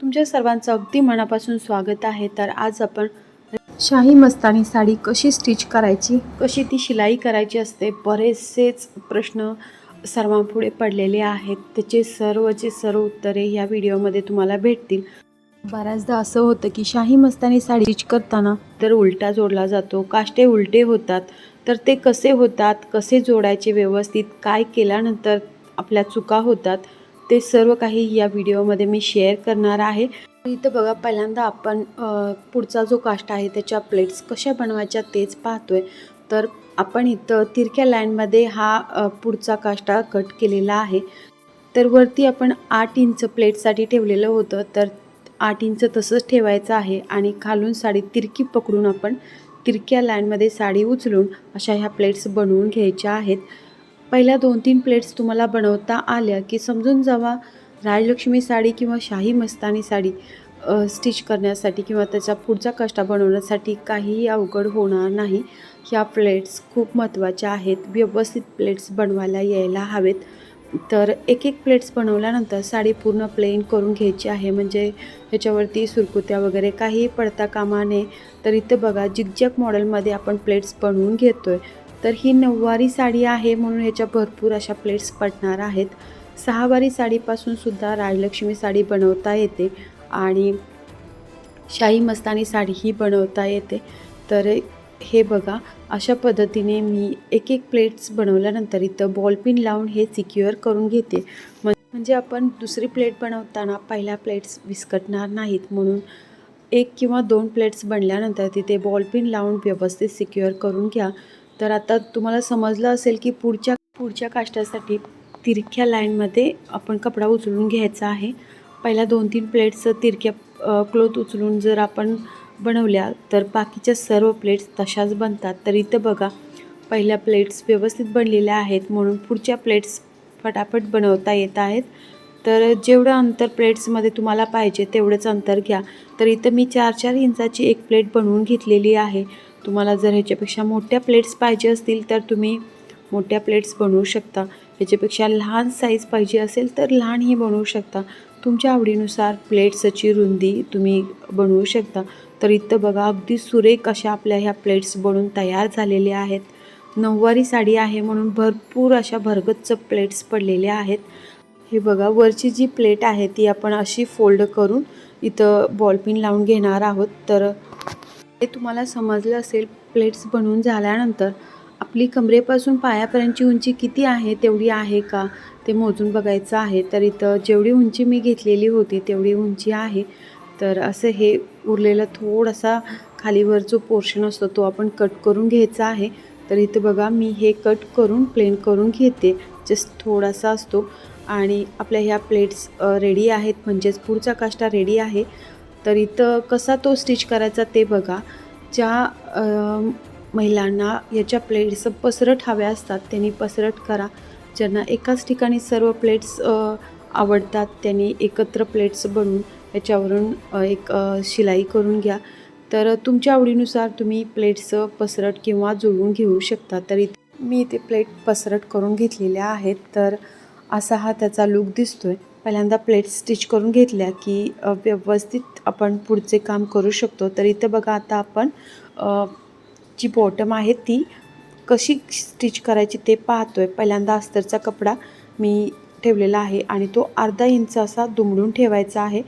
तुमच्या सर्वांचं अगदी मनापासून स्वागत आहे. तर आज आपण शाही मस्तानी साडी कशी स्टिच करायची कशी ती शिलाई करायची असते बरेचसेच प्रश्न सर्वांपुढे पडलेले आहेत. त्याचे सर्वचे सर्व उत्तरे या व्हिडिओमध्ये तुम्हाला भेटतील. बऱ्याचदा असं होतं की शाही मस्तानी साडी स्टिच करताना तर उलटा जोडला जातो काष्टे उलटे होतात तर ते कसे होतात कसे जोडायचे व्यवस्थित काय केल्यानंतर आपल्या चुका होतात ते सर्व काही या व्हिडिओमध्ये मी शेअर करणार आहे. इथं बघा पहिल्यांदा आपण पुढचा जो काष्ट आहे त्याच्या प्लेट्स कशा बनवायच्या तेच पाहतोय. तर आपण इथं तिरक्या लाईनमध्ये हा पुढचा काष्टा कट केलेला आहे. तर वरती आपण आठ इंच प्लेटसाठी ठेवलेलं होतं. तर आठ इंच तसंच ठेवायचं आहे आणि खालून साडी तिरकी पकडून आपण तिरक्या लाईनमध्ये साडी उचलून अशा ह्या प्लेट्स बनवून घ्यायच्या आहेत. पहिल्या दोन तीन प्लेट्स तुम्हाला बनवता आल्या की समजून जावा. राजलक्ष्मी साडी किंवा शाही मस्तानी साडी स्टिच करण्यासाठी किंवा त्याचा पुढचा कष्टा बनवण्यासाठी काहीही अवघड होणार नाही. ह्या प्लेट्स खूप महत्त्वाच्या आहेत. व्यवस्थित प्लेट्स बनवायला यायला हवेत. तर एक एक प्लेट्स बनवल्यानंतर साडी पूर्ण प्लेन करून घ्यायची आहे. म्हणजे ह्याच्यावरती सुरकुत्या वगैरे काही पडता कामा नये. तर इथं बघा जिगजॅग मॉडेलमध्ये आपण प्लेट्स बनवून घेतो आहे तर ही नऊवारी साडी आहे म्हणून ह्याच्या भरपूर अशा प्लेट्स पडणार आहेत. सहावारी साडीपासून सुद्धा राजलक्ष्मी साडी बनवता येते आणि शाही मस्तानी साडी ही बनवता येते. तर हे बघा अशा पद्धतीने मी एक एक प्लेट्स बनवल्यानंतर इथं बॉलपिन लावून हे सिक्युअर करून घेते. म्हणजे आपण दुसरी प्लेट बनवताना पहिल्या प्लेट्स विस्कटणार नाहीत म्हणून एक किंवा दोन प्लेट्स बनल्यानंतर तिथे बॉलपिन लावून व्यवस्थित सिक्युअर करून घ्या. तर आता तुम्हाला समजलं असेल की पुढच्या पुढच्या काष्टासाठी तिरक्या लाईनमध्ये आपण कपडा उचलून घ्यायचा आहे. पहिल्या दोन तीन प्लेट्स तिरक्या क्लोथ उचलून जर आपण बनवल्या तर बाकीच्या सर्व प्लेट्स तशाच बनतात. तर इथं बघा पहिल्या प्लेट्स व्यवस्थित बनलेल्या आहेत म्हणून पुढच्या प्लेट्स फटाफट बनवता येत आहेत. तर जेवढं अंतर प्लेट्समध्ये तुम्हाला पाहिजे तेवढंच अंतर घ्या. तर इथं मी चार चार इंचाची एक प्लेट बनवून घेतलेली आहे. तुम्हाला जर ह्याच्यापेक्षा मोठ्या प्लेट्स पाहिजे असतील तर तुम्ही मोठ्या प्लेट्स बनवू शकता. ह्याच्यापेक्षा लहान साईज पाहिजे असेल तर लहानही बनवू शकता. तुमच्या आवडीनुसार प्लेट्सची रुंदी तुम्ही बनवू शकता. तर इथं बघा अगदी सुरेख अशा आपल्या ह्या प्लेट्स बनवून तयार झालेल्या आहेत. नऊवारी साडी आहे म्हणून भरपूर अशा भरगच्च प्लेट्स पडलेल्या आहेत. हे बघा वरची जी प्लेट आहे ती आपण अशी फोल्ड करून इथं बॉलपिन लावून घेणार आहोत. तर हे तुम्हाला समजलं असेल प्लेट्स बनवून झाल्यानंतर आपली कमरेपासून पायापर्यंतची उंची किती आहे तेवढी आहे का? ते मोजून बघायचं आहे. तर इथं जेवढी उंची मी घेतलेली होती तेवढी उंची आहे. तर असं हे उरलेलं थोडासा खालीवर जो पोर्शन असतो तो आपण कट करून घ्यायचा आहे. तर इथं बघा मी हे कट करून प्लेन करून घेते. जस्ट थोडासा असतो. आणि आपल्या ह्या प्लेट्स रेडी आहेत. म्हणजेच पुढचा काष्टा रेडी आहे. तर इथं कसा तो स्टिच करायचा ते बघा. ज्या महिलांना याच्या प्लेट्स पसरट हव्या असतात त्यांनी पसरट करा. ज्यांना एकाच ठिकाणी सर्व प्लेट्स आवडतात त्यांनी एकत्र प्लेट्स बनवून याच्यावरून एक शिलाई करून घ्या. तर तुमच्या आवडीनुसार तुम्ही प्लेट्स पसरट किंवा जुळवून घेऊ शकता. तर इथे मी इथे प्लेट पसरट करून घेतलेल्या आहेत. तर असा हा त्याचा लुक दिसतोय. पहिल्यांदा प्लेट स्टिच करून घेतल्या की व्यवस्थित आपण पुढचे काम करू शकतो. तर इथं बघा आता आपण जी बॉटम आहे ती कशी स्टिच करायची ते पाहतो आहे पहिल्यांदा अस्तरचा कपडा मी ठेवलेला आहे आणि तो अर्धा इंच असा दुमडून ठेवायचा आहे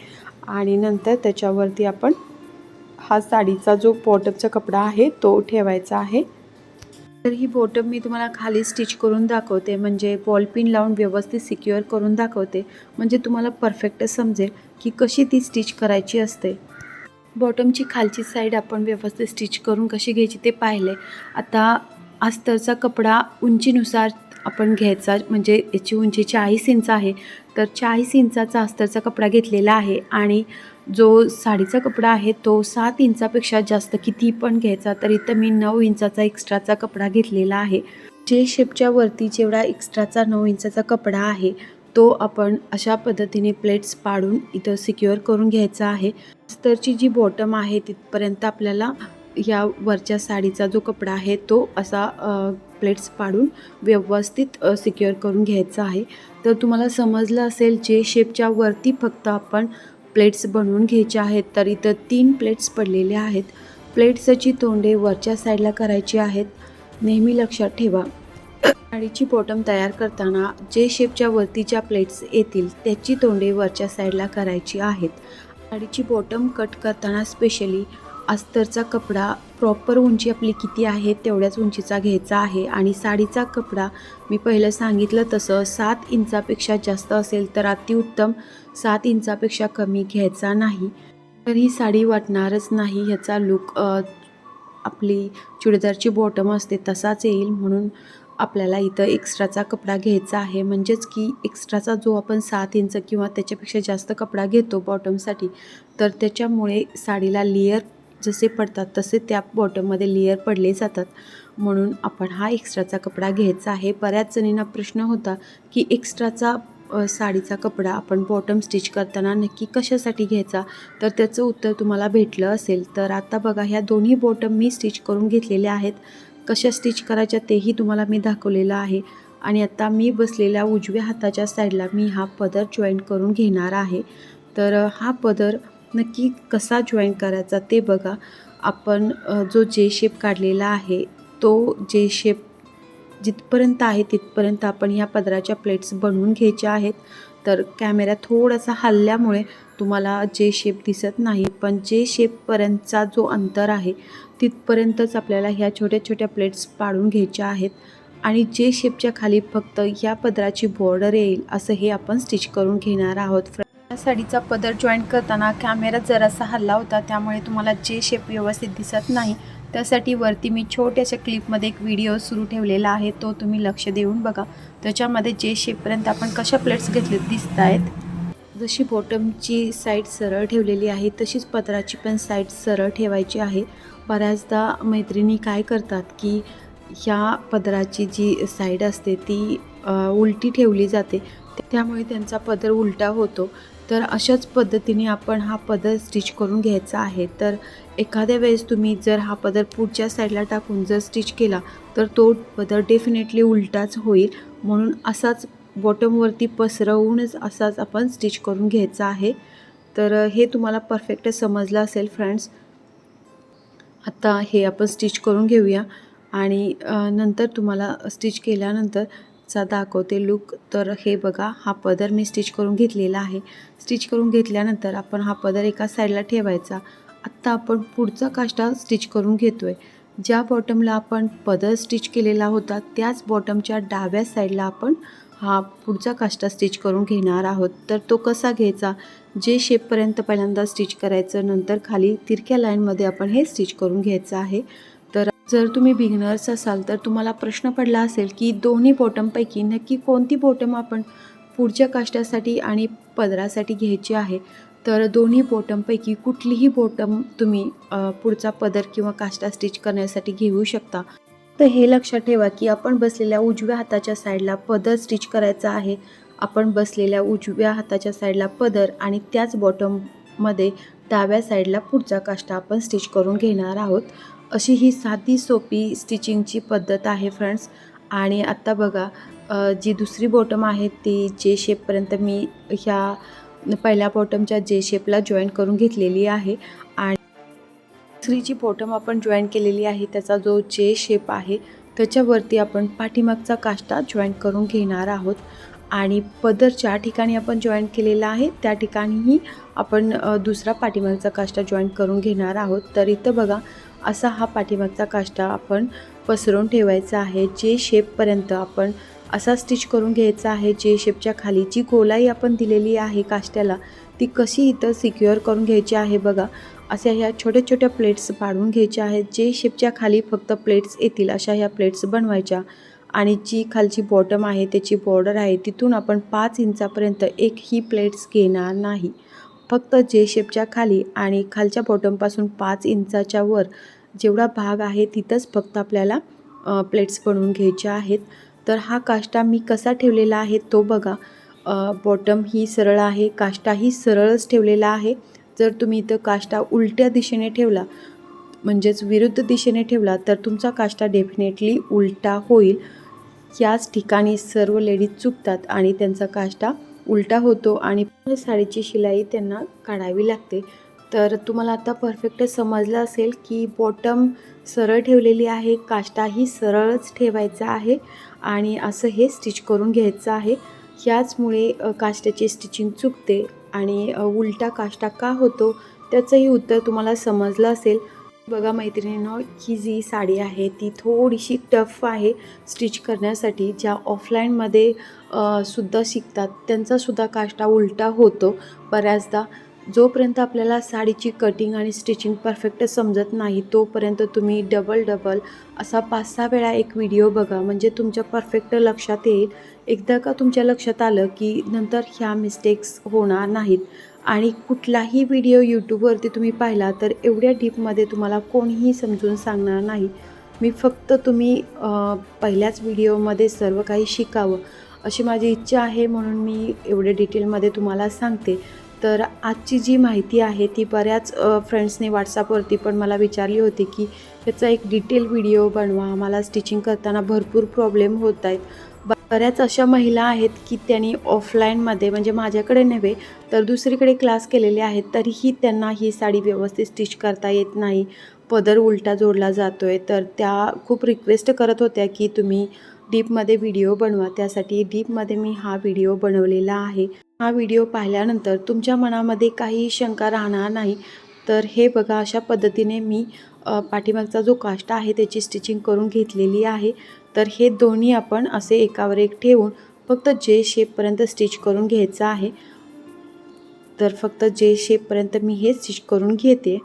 आणि नंतर त्याच्यावरती आपण हा साडीचा जो बॉटमचा कपडा आहे तो ठेवायचा आहे. तर ही बॉटम मी तुम्हाला खाली स्टिच करून दाखवते. म्हणजे बॉल पिन लावून व्यवस्थित सिक्युअर करून दाखवते. म्हणजे तुम्हाला परफेक्ट समजेल की कशी ती स्टिच करायची असते. बॉटमची खालची साईड आपण व्यवस्थित स्टिच करून कशी घ्यायची ते पाहिले. आता अस्तरचा कपडा उंचीनुसार आपण घ्यायचा म्हणजे याची उंची चाळीस इंच आहे. तर चाळीस इंचाचा अस्तरचा कपडा घेतलेला आहे. आणि जो साडीचा कपडा आहे तो सात इंचापेक्षा जास्त किती पण घ्यायचा तर इथं मी नऊ इंचाचा एक्स्ट्राचा कपडा घेतलेला आहे. जे शेपच्या वरती जेवढा एक्स्ट्राचा नऊ इंचाचा कपडा आहे तो आपण अशा पद्धतीने प्लेट्स पाडून इथं सिक्युअर करून घ्यायचा आहे. अस्तरची जी बॉटम आहे तिथपर्यंत आपल्याला या वरच्या साडीचा जो कपडा आहे तो असा प्लेट्स पाडून व्यवस्थित सिक्युअर करून घ्यायचा आहे. तर तुम्हाला समजलं असेल जे शेपच्या वरती फक्त आपण प्लेट्स बनवून घ्यायच्या आहेत तर इथं तीन प्लेट्स पडलेले आहेत. प्लेट्सची तोंडे वरच्या साईडला करायची आहेत. नेहमी लक्षात ठेवा. साडीची बॉटम तयार करताना जे शेपच्या वरतीच्या प्लेट्स येतील त्याची तोंडे वरच्या साईडला करायची आहेत. साडीची बॉटम कट करताना स्पेशली अस्तरचा कपडा प्रॉपर उंची आपली किती आहे तेवढ्याच उंचीचा घ्यायचा आहे. आणि साडीचा कपडा मी पहिलं सांगितलं तसं सात इंचापेक्षा जास्त असेल तर अतिउत्तम सात इंचापेक्षा कमी घ्यायचा नाही. तर ही साडी वाटणारच नाही ह्याचा लुक आपली चुडीदारची बॉटम असते तसाच येईल म्हणून आपल्याला इथं एक्स्ट्राचा कपडा घ्यायचा आहे. म्हणजेच की एक्स्ट्राचा जो आपण सात इंच किंवा त्याच्यापेक्षा जास्त कपडा घेतो बॉटमसाठी तर त्याच्यामुळे साडीला लेअर जसे पडतात तसे त्या बॉटममध्ये लेअर पडले जातात. म्हणून आपण हा एक्स्ट्राचा कपडा घ्यायचा आहे. बऱ्याच जणींना प्रश्न होता की एक्स्ट्राचा साडीचा कपडा आपण बॉटम स्टिच करताना नक्की कशासाठी घ्यायचा? तर त्याचं उत्तर तुम्हाला भेटलं असेल. तर आता बघा ह्या दोन्ही बॉटम मी स्टिच करून घेतलेल्या आहेत. कशा स्टिच करायच्या तेही तुम्हाला मी दाखवलेलं आहे. आणि आता मी बसलेल्या उजव्या हाताच्या साईडला मी हा पदर जॉईन करून घेणार आहे. तर हा पदर नक्की कसा जॉईन करायचा ते बघा. आपण जो जे शेप काढलेला आहे तो जे शेप जिथपर्यंत आहे तिथपर्यंत आपण ह्या पदराच्या प्लेट्स बनवून घ्यायच्या आहेत. तर कॅमेरा थोडासा हल्ल्यामुळे तुम्हाला जे शेप दिसत नाही पण जे शेपपर्यंतचा जो अंतर आहे तिथपर्यंतच आपल्याला ह्या छोट्या छोट्या प्लेट्स पाडून घ्यायच्या आहेत. आणि जे शेपच्या खाली फक्त ह्या पदराची बॉर्डर येईल असं हे आपण स्टिच करून घेणार आहोत. या साडीचा पदर जॉईन करताना कॅमेरा जरासा हल्ला होता त्यामुळे तुम्हाला जे शेप व्यवस्थित दिसत नाही त्यासाठी वरती मी छोट्याशा क्लिपमध्ये एक व्हिडिओ सुरू ठेवलेला आहे तो तुम्ही लक्ष देऊन बघा. त्याच्यामध्ये जे शेपपर्यंत आपण कशा प्लेट्स घेतले दिसत आहेत जशी बॉटमची साईड सरळ ठेवलेली आहे तशीच पदराची पण साईड सरळ ठेवायची आहे. बऱ्याचदा मैत्रिणी काय करतात की ह्या पदराची जी साईड असते ती उलटी ठेवली जाते. त्यामुळे त्यांचा पदर उलटा होतो. तर अशाच पद्धतीने आपण हा पदर स्टिच करून घ्यायचा आहे. तर एखाद्या वेळेस तुम्ही जर हा पदर पुढच्या साईडला टाकून जर स्टिच केला तर तो पदर डेफिनेटली उलटाच होईल. म्हणून असाच बॉटमवरती पसरवूनच असाच आपण स्टिच करून घ्यायचा आहे. तर हे तुम्हाला परफेक्ट समजलं असेल फ्रेंड्स आता हे आपण स्टिच करून घेऊया. आणि नंतर तुम्हाला स्टिच केल्यानंतर चा दाखवते लुक तर हे बघा हा पदर मी स्टिच करून घेतलेला आहे. स्टिच करून घेतल्यानंतर आपण हा पदर एका साईडला ठेवायचा. आत्ता आपण पुढचा काष्टा स्टिच करून घेतो आहे ज्या बॉटमला आपण पदर स्टिच केलेला होता त्याच बॉटमच्या डाव्या साईडला आपण हा पुढचा काष्टा स्टिच करून घेणार आहोत. तर तो कसा घ्यायचा? जे शेपपर्यंत पहिल्यांदा स्टिच करायचं नंतर खाली तिरक्या लाईनमध्ये आपण हे स्टिच करून घ्यायचं आहे. जर तुम्ही बिगिनर्स असाल तर तुम्हाला प्रश्न पडला असेल की दोन्ही बॉटमपैकी नक्की कोणती बॉटम आपण पुढच्या काष्टासाठी आणि पदरासाठी घ्यायची आहे तर दोन्ही बॉटमपैकी कुठलीही बॉटम तुम्ही पुढचा पदर किंवा काष्टा स्टिच करण्यासाठी घेऊ शकता. तर हे लक्षात ठेवा की आपण बसलेल्या उजव्या हाताच्या साईडला पदर स्टिच करायचा आहे. आपण बसलेल्या उजव्या हाताच्या साईडला पदर आणि त्याच बॉटममध्ये डाव्या साईडला पुढचा काष्टा आपण स्टिच करून घेणार आहोत. अशी ही साधी सोपी स्टिचिंगची पद्धत आहे फ्रेंड्स आणि आत्ता बघा जी दुसरी बॉटम आहे ती जे शेपपर्यंत मी ह्या पहिल्या बॉटमच्या जे शेपला जॉईन करून घेतलेली आहे. आणि दुसरी जी बॉटम आपण जॉईन केलेली आहे त्याचा जो जे शेप आहे त्याच्यावरती आपण पाठीमागचा काष्टा जॉईन करून घेणार आहोत. आणि पदर ज्या ठिकाणी आपण जॉईन केलेला आहे त्या ठिकाणीही आपण दुसरा पाठीमागचा काष्टा जॉईन करून घेणार आहोत. तर इथं बघा असा हा पाठीमागचा काष्टा आपण पसरून ठेवायचा आहे. जे शेपपर्यंत आपण असा स्टिच करून घ्यायचा आहे जे शेपच्या खाली जी गोलाई आपण दिलेली आहे काष्ट्याला ती कशी इथं सिक्युअर करून घ्यायची आहे बघा. अशा ह्या छोट्या छोट्या प्लेट्स पाडून घ्यायच्या आहेत. जे शेपच्या खाली फक्त प्लेट्स येतील अशा ह्या प्लेट्स बनवायच्या. आणि जी खालची बॉटम आहे त्याची बॉर्डर आहे तिथून आपण पाच इंचापर्यंत एक ही प्लेट्स घेणार नाही. फक्त जे शेपच्या खाली आणि खालच्या बॉटमपासून पाच इंचाच्या वर जेवढा भाग आहे तिथंच फक्त आपल्याला प्लेट्स बनवून घ्यायच्या आहेत. तर हा काष्टा मी कसा ठेवलेला आहे तो बघा. बॉटम ही सरळ आहे काष्टाही सरळच ठेवलेला आहे. जर तुम्ही इथं काष्टा उलट्या दिशेने ठेवला म्हणजेच विरुद्ध दिशेने ठेवला तर तुमचा काष्टा डेफिनेटली उलटा होईल. याच ठिकाणी सर्व लेडीज चुकतात आणि त्यांचा काष्टा उलटा होतो आणि साडीची शिलाई त्यांना काढावी लागते. तर तुम्हाला आता परफेक्ट समजलं असेल की बॉटम सरळ ठेवलेली आहे काष्टाही सरळच ठेवायचा आहे आणि असं हे स्टिच करून घ्यायचं आहे. ह्याचमुळे काष्टाची स्टिचिंग चुकते आणि उलटा काष्टा का होतो? त्याचंही उत्तर तुम्हाला समजलं असेल. बघा मैत्रिणींनो ही जी साडी आहे ती थोडीशी टफ आहे स्टिच करण्यासाठी. ज्या ऑफलाईनमध्ये सुद्धा शिकतात त्यांचासुद्धा काष्टा उलटा होतो बऱ्याचदा. जोपर्यंत आपल्याला साडीची कटिंग आणि स्टिचिंग परफेक्ट समजत नाही तोपर्यंत तुम्ही डबल डबल असा पाच सहा वेळा एक व्हिडिओ बघा म्हणजे तुमच्या परफेक्ट लक्षात येईल. एकदा का तुमच्या लक्षात आलं की नंतर ह्या मिस्टेक्स होणार नाहीत. आणि कुठलाही व्हिडिओ यूट्यूबवरती तुम्ही पाहिला तर एवढ्या डीपमध्ये तुम्हाला कोणीही समजून सांगणार नाही. मी फक्त तुम्ही पहिल्याच व्हिडिओमध्ये सर्व काही शिकावं अशी माझी इच्छा आहे म्हणून मी एवढे डिटेलमध्ये तुम्हाला सांगते. तर आजची जी माहिती आहे ती बऱ्याच फ्रेंड्सने व्हॉट्सअपवरती पण मला विचारली होती की त्याचा एक डिटेल व्हिडिओ बनवा. मला स्टिचिंग करताना भरपूर प्रॉब्लेम होत आहेत. ब- बऱ्याच अशा महिला आहेत की त्यांनी ऑफलाईनमध्ये म्हणजे माझ्याकडे नव्हे तर दुसरीकडे क्लास केलेले आहेत तरीही त्यांना ही साडी व्यवस्थित स्टिच करता येत नाही. पदर उलटा जोडला जातो आहे तर त्या खूप रिक्वेस्ट करत होत्या की तुम्ही डीपमध्ये व्हिडिओ बनवा. त्यासाठी डीपमध्ये मी हा व्हिडिओ बनवलेला आहे. हा व्हिडिओ पाहिल्यानंतर तुमच्या मनामध्ये काही शंका राहणार नाही. तर हे बघा अशा पद्धतीने मी पाठीमागचा जो काष्टा आहे त्याची स्टिचिंग करून घेतलेली आहे. तर हे दोन्ही आपण असे एकावर एक ठेवून फक्त जे शेपपर्यंत स्टिच करून घ्यायचं आहे. तर फक्त जे शेपपर्यंत मी हे स्टिच करून घेते.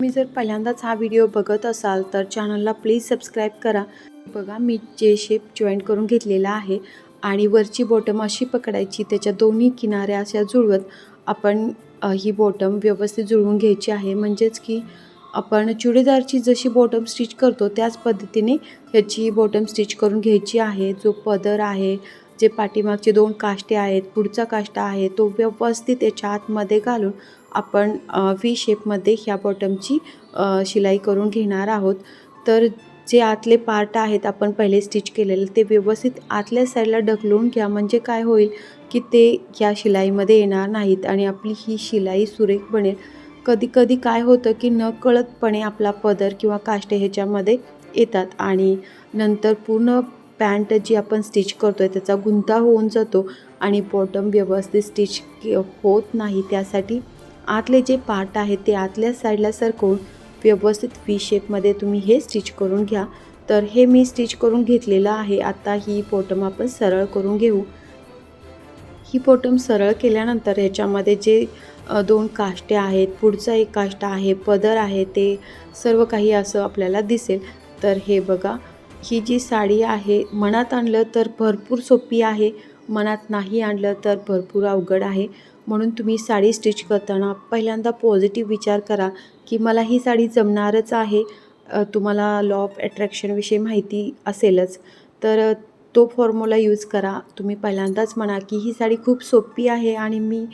तुम्ही जर पहिल्यांदाच हा व्हिडिओ बघत असाल तर चॅनलला प्लीज सबस्क्राईब करा. बघा मी जे शेप जॉईन करून घेतलेला आहे आणि वरची बॉटम अशी पकडायची त्याच्या दोन्ही किनाऱ्या अशा जुळवत आपण ही बॉटम व्यवस्थित जुळवून घ्यायची आहे. म्हणजेच की आपण चुडीदारची जशी बॉटम स्टिच करतो त्याच पद्धतीने ह्याची बॉटम स्टिच करून घ्यायची आहे. जो पदर आहे जे पाठीमागचे दोन काष्टे आहेत पुढचा काष्टा आहे तो व्यवस्थित याच्या आतमध्ये घालून आपण व्ही शेपमध्ये ह्या बॉटमची शिलाई करून घेणार आहोत. तर जे आतले पार्ट आहेत आपण पहिले स्टिच केलेले ते व्यवस्थित आतल्या साईडला ढकलून घ्या. म्हणजे काय होईल की ते ह्या शिलाईमध्ये येणार नाहीत आणि आपली ही शिलाई सुरेख बनेल. कधी कधी काय होतं की नकळतपणे आपला पदर किंवा काष्टे ह्याच्यामध्ये येतात आणि नंतर पूर्ण पॅन्ट जी आपण स्टिच करतो आहे त्याचा गुंता होऊन जातो आणि बॉटम व्यवस्थित स्टिच होत नाही त्यासाठी आतले जे पार्ट आहेत ते आतल्या साईडला सरकवून व्यवस्थित वी शेपमध्ये तुम्ही हे स्टिच करून घ्या. तर हे मी स्टिच करून घेतलेलं आहे. आता ही बॉटम आपण सरळ करून घेऊ. ही बॉटम सरळ केल्यानंतर ह्याच्यामध्ये जे दोन काष्टे आहेत पुढचा एक काष्टा आहे पदर आहे ते सर्व काही असं आपल्याला दिसेल. तर हे बघा ही जी साडी आहे मनात आणलं तर भरपूर सोपी आहे मनात नाही आणलं तर भरपूर अवघड आहे. म्हणून तुम्ही साडी स्टिच करताना पहिल्यांदा पॉझिटिव्ह विचार करा की मला ही साडी जमणारच आहे. तुम्हाला लॉ ऑफ अट्रॅक्शनविषयी माहिती असेलच. तर तो फॉर्म्युला यूज करा. तुम्ही पहिल्यांदाच म्हणा की ही साडी खूप सोपी आहे आणि मी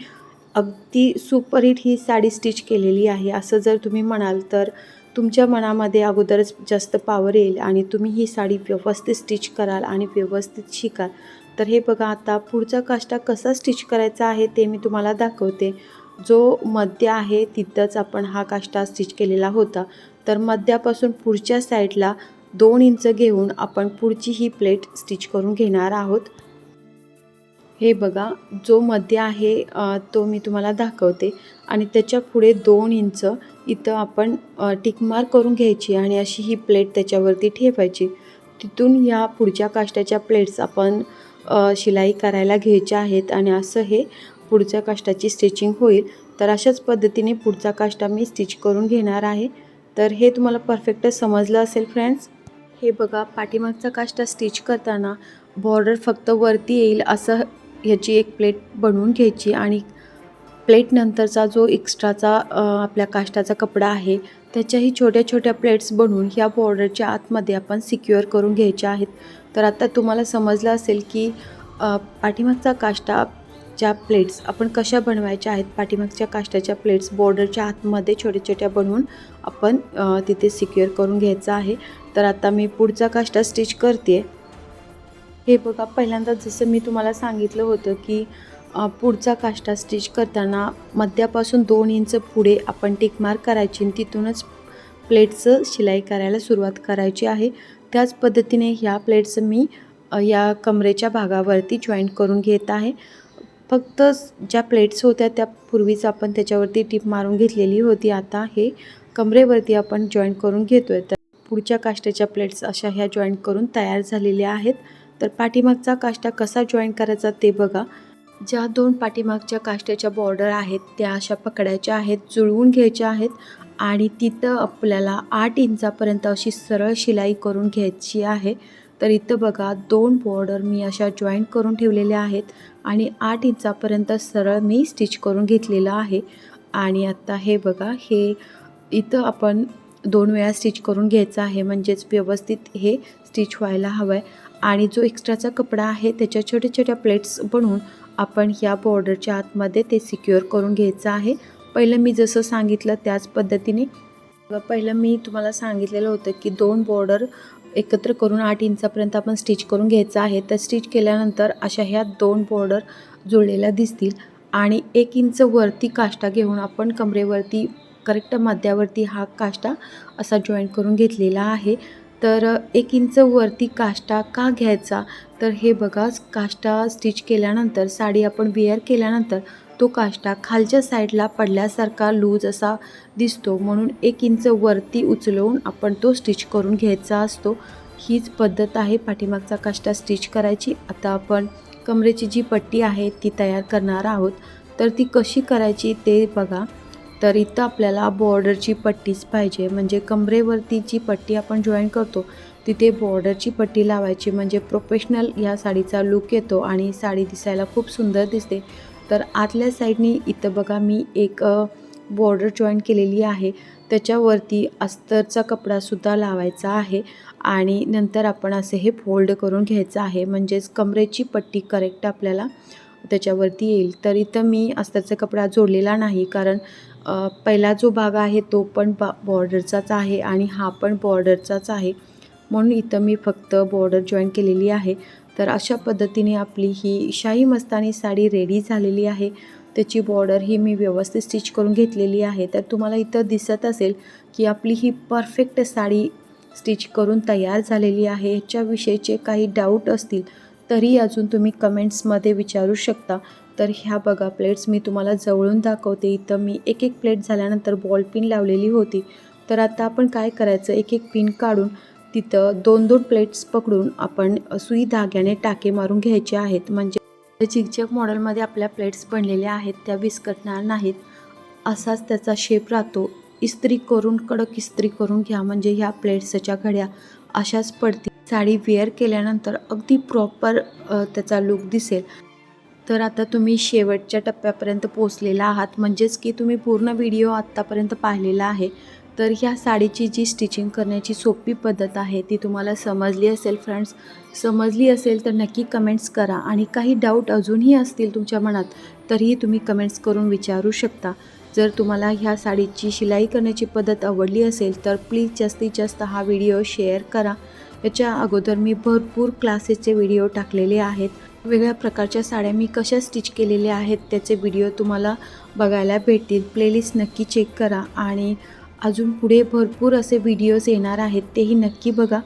अगदी सुपरहिट ही साडी स्टिच केलेली आहे. असं जर तुम्ही म्हणाल तर तुमच्या मनामध्ये अगोदरच जास्त पावर येईल आणि तुम्ही ही साडी व्यवस्थित स्टिच कराल आणि व्यवस्थित शिकाल. तर हे बघा आता पुढचा काष्टा कसा स्टिच करायचा आहे ते मी तुम्हाला दाखवते. जो मध्य आहे तिथंच आपण हा काष्टा स्टिच केलेला होता. तर मध्यापासून पुढच्या साईडला दोन इंच घेऊन आपण पुढची ही प्लेट स्टिच करून घेणार आहोत. हे बघा जो मध्य आहे तो मी तुम्हाला दाखवते. आणि त्याच्या पुढे दोन इंच इथं आपण टिकमार करून घ्यायची आणि अशी ही प्लेट त्याच्यावरती ठेवायची. तिथून या पुढच्या काष्टाच्या प्लेट्स आपण शिलाई करायला घ्यायच्या आहेत आणि असं हे पुढच्या काष्टाची स्टिचिंग होईल. तर अशाच पद्धतीने पुढचा काष्टा मी स्टिच करून घेणार आहे. तर हे तुम्हाला परफेक्ट समजलं असेल फ्रेंड्स? हे बघा पाठीमागचा काष्टा स्टिच करताना बॉर्डर फक्त वरती येईल असं ह्याची एक प्लेट बनवून घ्यायची आणि प्लेटनंतरचा जो एक्स्ट्राचा आपल्या काष्टाचा कपडा आहे त्याच्याही छोट्या छोट्या प्लेट्स बनवून ह्या बॉर्डरच्या आतमध्ये आपण सिक्युअर करून घ्यायच्या आहेत. तर आता तुम्हाला समजलं असेल की पाठीमागचा काष्टा काष्टाच्या प्लेट्स आपण कशा बनवायच्या आहेत? पाठीमागच्या काष्टाच्या प्लेट्स बॉर्डरच्या आतमध्ये छोट्या छोट्या बनवून आपण तिथे सिक्युअर करून घ्यायचं आहे. तर आता मी पुढचा काष्टा स्टिच करते हे बघा पहिल्यांदा जसं मी तुम्हाला सांगितलं होतं की पुढचा काष्टा स्टिच करताना मध्यापासून दोन इंच पुढे आपण टिकमार करायची आणि तिथूनच प्लेटचं शिलाई करायला सुरुवात करायची आहे. त्याच पद्धतीने ह्या प्लेट्स मी या कमरेच्या भागावरती जॉईंट करून घेत आहे. फक्त ज्या प्लेट्स होत्या त्या पूर्वीच आपण त्याच्यावरती टीप मारून घेतलेली होती. आता हे कमरेवरती आपण जॉईंट करून घेतो आहे तर पुढच्या काष्टाच्या प्लेट्स अशा ह्या जॉईंट करून तयार झालेल्या आहेत. तर पाठीमागचा काष्टा कसा जॉईंट करायचा ते बघा. ज्या दोन पाठीमागच्या काष्ट्याच्या बॉर्डर आहेत त्या अशा पकडायच्या आहेत जुळवून घ्यायच्या आहेत आणि तिथं आपल्याला आठ इंचापर्यंत अशी सरळ शिलाई करून घ्यायची आहे. तर इथं बघा दोन बॉर्डर मी अशा जॉईंट करून ठेवलेल्या आहेत आणि आठ इंचापर्यंत सरळ मी स्टिच करून घेतलेलं आहे. आणि आत्ता हे बघा हे इथं आपण दोन वेळा स्टिच करून घ्यायचं आहे. म्हणजेच व्यवस्थित हे स्टिच व्हायला हवं आहे आणि जो एक्स्ट्राचा कपडा आहे त्याच्या छोट्या छोट्या प्लेट्स बनवून आपण ह्या बॉर्डरच्या आतमध्ये ते सिक्युअर करून घ्यायचं आहे. पहिलं मी जसं सांगितलं त्याच पद्धतीने. पहिलं मी तुम्हाला सांगितलेलं होतं की दोन बॉर्डर एकत्र करून आठ इंचापर्यंत आपण स्टिच करून घ्यायचं आहे. तर स्टिच केल्यानंतर अशा ह्या दोन बॉर्डर जुळलेल्या दिसतील. आणि एक इंच वरती काष्टा घेऊन आपण कमरेवरती करेक्ट मध्यावरती हा काष्टा असा जॉईंट करून घेतलेला आहे. तर एक इंच वरती काष्टा का घ्यायचा? तर हे बघा काष्टा स्टिच केल्यानंतर साडी आपण वेअर केल्यानंतर तो काष्टा खालच्या साईडला पडल्यासारखा लूज असा दिसतो. म्हणून एक इंच वरती उचलवून आपण तो स्टिच करून घ्यायचा असतो. हीच पद्धत आहे पाठीमागचा काष्टा स्टिच करायची. आता आपण कमरेची जी पट्टी आहे ती तयार करणार आहोत. तर ती कशी करायची ते बघा. तर इथं आपल्याला बॉर्डरची पट्टीच पाहिजे. म्हणजे कमरेवरती जी पट्टी आपण जॉईन करतो तिथे बॉर्डरची पट्टी लावायची. म्हणजे प्रोफेशनल या साडीचा लुक येतो आणि साडी दिसायला खूप सुंदर दिसते. तर आतल्या साईडनी इथं बघा मी एक बॉर्डर जॉईन केलेली आहे. त्याच्यावरती अस्तरचा कपडासुद्धा लावायचा आहे आणि नंतर आपण असे हे फोल्ड करून घ्यायचं आहे. म्हणजेच कमरेची पट्टी करेक्ट आपल्याला त्याच्यावरती येईल. तर इथं मी अस्तरचा कपडा जोडलेला नाही कारण पहिला जो भाग आहे तो पण बा बॉर्डरचाच आहे आणि हा पण बॉर्डरचाच आहे. म्हणून इथं मी फक्त बॉर्डर जॉईन केलेली आहे. तर अशा पद्धतीने आपली ही शाही मस्तानी साडी रेडी झालेली आहे. त्याची बॉर्डर ही मी व्यवस्थित स्टिच करून घेतलेली आहे. तर तुम्हाला इथं दिसत असेल की आपली ही परफेक्ट साडी स्टिच करून तयार झालेली आहे. ह्याच्याविषयीचे काही डाऊट असतील तरी अजून तुम्ही कमेंट्समध्ये विचारू शकता. तर ह्या बघा प्लेट्स मी तुम्हाला जवळून दाखवते. इथं मी एक एक प्लेट झाल्यानंतर बॉल पिन लावलेली होती. तर आता आपण काय करायचं? एक एक पिन काढून तिथं दोन दोन प्लेट्स पकडून आपण सुई धाग्याने टाके मारून घ्यायचे आहेत. म्हणजे झिकझॅक मॉडेलमध्ये आपल्या प्लेट्स बनलेल्या आहेत. त्या विस्कटणार नाहीत. असाच त्याचा शेप राहतो. इस्त्री करून कडक इस्त्री करून घ्या. म्हणजे ह्या प्लेट्सच्या घड्या अशाच पडतील. साडी वेअर केल्यानंतर अगदी प्रॉपर त्याचा लुक दिसेल. तर आता तुम्ही शेवटच्या टप्प्यापर्यंत पोचलेला आहात. म्हणजेच की तुम्ही पूर्ण व्हिडिओ आत्तापर्यंत पाहिलेला आहे. तर ह्या साडीची जी स्टिचिंग करण्याची सोपी पद्धत आहे ती तुम्हाला समजली असेल फ्रेंड्स समजली असेल तर नक्की कमेंट्स करा. आणि काही डाऊट अजूनही असतील तुमच्या मनात तरीही तुम्ही कमेंट्स करून विचारू शकता. जर तुम्हाला ह्या साडीची शिलाई करण्याची पद्धत आवडली असेल तर प्लीज जास्तीत जास्त हा व्हिडिओ शेअर करा. याच्या अगोदर मी भरपूर क्लासेसचे व्हिडिओ टाकलेले आहेत. वेगळ्या प्रकारच्या साड्या मी कशा स्टिच केलेल्या आहेत त्याचे व्हिडिओ तुम्हाला बघायला भेटतील. प्लेलिस्ट नक्की चेक करा आणि अजून पुढे भरपूर असे व्हिडिओज येणार आहेत तेही नक्की बघा.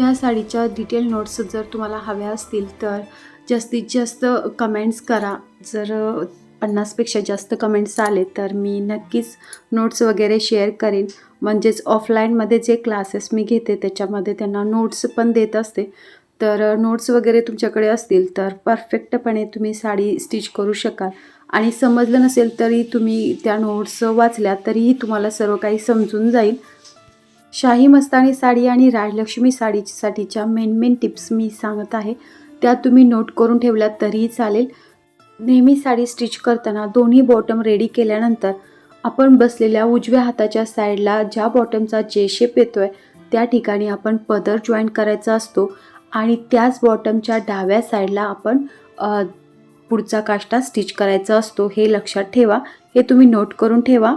या साडीच्या डिटेल नोट्स जर तुम्हाला हव्या असतील तर जास्तीत जास्त कमेंट्स करा. जर पन्नासपेक्षा जास्त कमेंट्स आले तर मी नक्कीच नोट्स वगैरे शेअर करेन. म्हणजेच ऑफलाईनमध्ये जे क्लासेस मी घेते त्याच्यामध्ये त्यांना नोट्स पण देत असते. तर नोट्स वगैरे तुमच्याकडे असतील तर परफेक्टपणे तुम्ही साडी स्टिच करू शकाल. आणि समजलं नसेल तरी तुम्ही त्या नोट्स वाचल्या तरीही तुम्हाला सर्व काही समजून जाईल. शाही मस्तानी साडी आणि राजलक्ष्मी साडीसाठीच्या मेन मेन टिप्स मी सांगत आहे. त्या तुम्ही नोट करून ठेवल्या तरीही चालेल. नेहमी साडी स्टिच करताना दोन्ही बॉटम रेडी केल्यानंतर आपण बसलेल्या उजव्या हाताच्या साईडला ज्या बॉटमचा जे शेप येतो आहे त्या ठिकाणी आपण पदर जॉईन करायचा असतो. आणि त्याच बॉटमच्या डाव्या साईडला आपण पुढचा काष्टा स्टिच करायचा असतो हे लक्षात ठेवा. हे तुम्ही नोट करून ठेवा.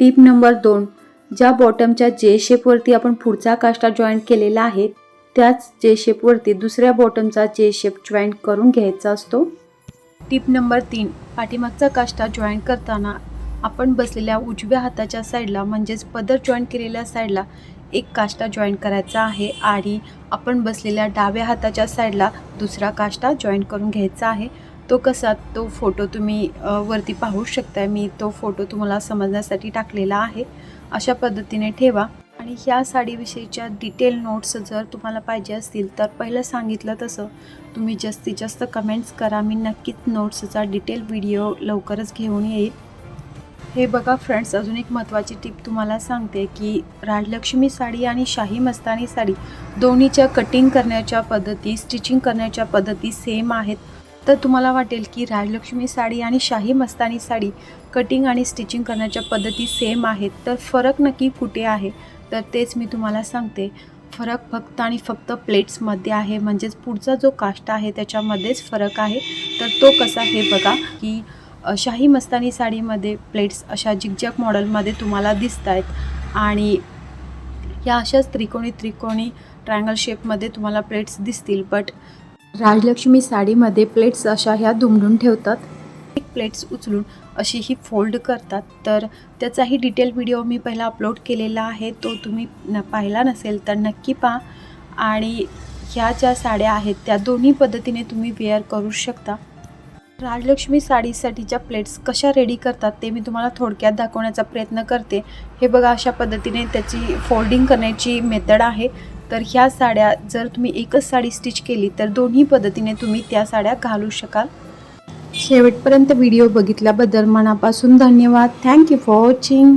टीप नंबर दोन. ज्या बॉटमच्या जे शेपवरती आपण पुढचा काष्टा जॉईन केलेला आहे त्याच जे शेपवरती दुसऱ्या बॉटमचा जे शेप जॉईंट करून घ्यायचा असतो. टिप नंबर तीन. पाठीमागचा काष्टा जॉईन करताना आपण बसलेल्या उजव्या हाताच्या साईडला म्हणजेच पदर जॉईन केलेल्या साईडला एक काष्टा जॉईन करायचा आहे आणि आपण बसलेल्या डाव्या हाताच्या साईडला दुसरा काष्टा जॉईन करून घ्यायचा आहे. तो कसा? तो फोटो तुम्ही वरती पाहू शकता मी तो फोटो तुम्हाला समजण्यासाठी टाकलेला आहे. अशा पद्धतीने ठेवा. आणि ह्या साडीविषयीच्या डिटेल नोट्स जर तुम्हाला पाहिजे असतील तर पहिलं सांगितलं तसं. तुम्ही जास्तीत जास्त कमेंट्स करा. मी नक्कीच नोट्सचा डिटेल व्हिडिओ लवकरच घेऊन येईल. हे बघा फ्रेंड्स अजून एक महत्त्वाची टीप तुम्हाला सांगते की राजलक्ष्मी साडी आणि शाही मस्तानी साडी दोन्हीच्या कटिंग करण्याच्या पद्धती स्टिचिंग करण्याच्या पद्धती सेम आहेत. तर तुम्हाला वाटेल की राजलक्ष्मी साडी आणि शाही मस्तानी साडी कटिंग आणि स्टिचिंग करण्याच्या पद्धती सेम आहेत. तर फरक नक्की कुठे आहे? तर तेच मी तुम्हाला सांगते. फरक फक्त आणि फक्त प्लेट्समध्ये आहे. म्हणजेच पुढचा जो काष्ट आहे त्याच्यामध्येच फरक आहे. तर तो कसा हे बघा की शाही मस्तानी साडीमध्ये प्लेट्स अशा जिगजॅग मॉडेलमध्ये तुम्हाला दिसत आहेत आणि या अशाच त्रिकोणी त्रिकोणी ट्रायंगल शेपमध्ये तुम्हाला प्लेट्स दिसतील बट राजलक्ष्मी साडीमध्ये प्लेट्स अशा ह्या दुमडून ठेवतात. एक प्लेट्स उचलून अशी ही फोल्ड करतात. तर त्याचाही डिटेल व्हिडिओ मी पहिला अपलोड केलेला आहे. तो तुम्ही न पाहिला नसेल तर नक्की पहा. आणि ह्या ज्या साड्या आहेत त्या दोन्ही पद्धतीने तुम्ही वेअर करू शकता. राजलक्ष्मी साडीसाठीच्या प्लेट्स कशा रेडी करतात ते मी तुम्हाला थोडक्यात दाखवण्याचा प्रयत्न करते. हे बघा अशा पद्धतीने त्याची फोल्डिंग करण्याची मेथड आहे. तर ह्या साड्या जर तुम्ही एकच साडी स्टिच केली तर दोन्ही पद्धतीने तुम्ही त्या साड्या घालू शकाल. शेवटपर्यंत व्हिडिओ बघितल्याबद्दल मनापासून धन्यवाद. Thank you for watching